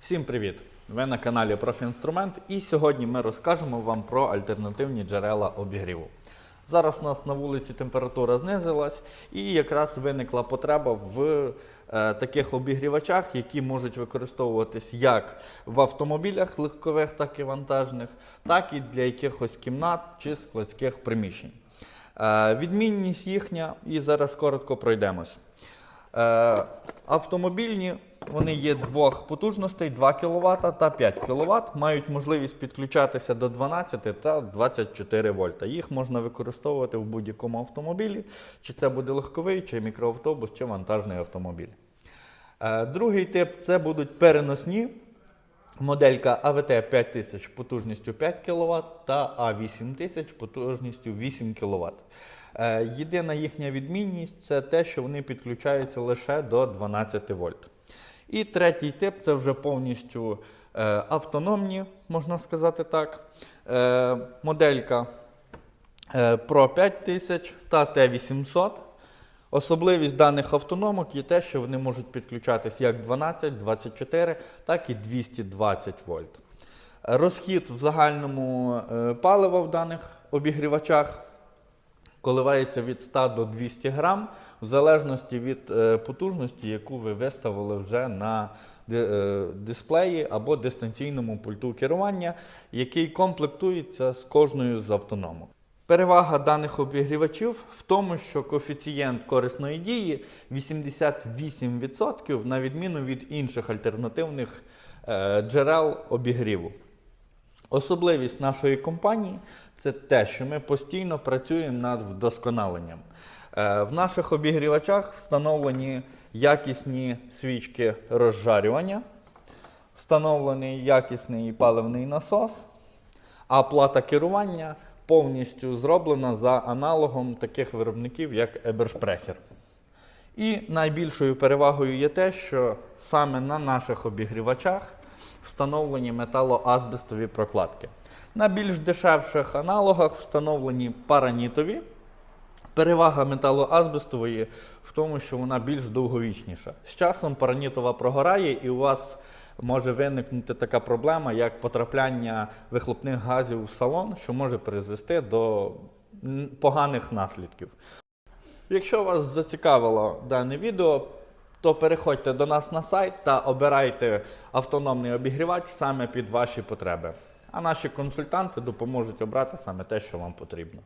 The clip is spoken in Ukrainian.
Всім привіт! Ви на каналі Профінструмент і сьогодні ми розкажемо вам про альтернативні джерела обігріву. Зараз у нас на вулиці температура знизилась і якраз виникла потреба в е, таких обігрівачах, які можуть використовуватись як в автомобілях легкових, так і вантажних, так і для якихось кімнат чи складських приміщень. Е, відмінність їхня, і зараз коротко пройдемось. Е, автомобільні вони є двох потужностей 2 кВт та 5 кВт, мають можливість підключатися до 12 та 24 вольта. Їх можна використовувати в будь-якому автомобілі, чи це буде легковий, чи мікроавтобус, чи вантажний автомобіль. Е, другий тип це будуть переносні. Моделька АВТ 5000 потужністю 5 кВт та А8000 потужністю 8 кВт. Е, Єдина їхня відмінність це те, що вони підключаються лише до 12 вольт. І третій тип це вже повністю е, автономні, можна сказати так. Е, моделька е, Pro 5000 та T800. Особливість даних автономок є те, що вони можуть підключатись як 12, 24, так і 220 вольт. Розхід в загальному палива в даних обігрівачах коливається від 100 до 200 грам, в залежності від е, потужності, яку ви виставили вже на е, дисплеї або дистанційному пульту керування, який комплектується з кожною з автономок. Перевага даних обігрівачів в тому, що коефіцієнт корисної дії 88% на відміну від інших альтернативних е, джерел обігріву. Особливість нашої компанії це те, що ми постійно працюємо над вдосконаленням. Е, В наших обігрівачах встановлені якісні свічки розжарювання, встановлений якісний паливний насос, а плата керування повністю зроблена за аналогом таких виробників, як Ebersprecher. І найбільшою перевагою є те, що саме на наших обігрівачах встановлені металоазбестові прокладки. На більш дешевших аналогах встановлені паранітові. Перевага металоазбестової в тому, що вона більш довговічніша. З часом паранітова прогорає, і у вас може виникнути така проблема, як потрапляння вихлопних газів в салон, що може призвести до поганих наслідків. Якщо вас зацікавило дане відео, то переходьте до нас на сайт та обирайте автономний обігрівач саме під ваші потреби. А наші консультанти допоможуть обрати саме те, що вам потрібно.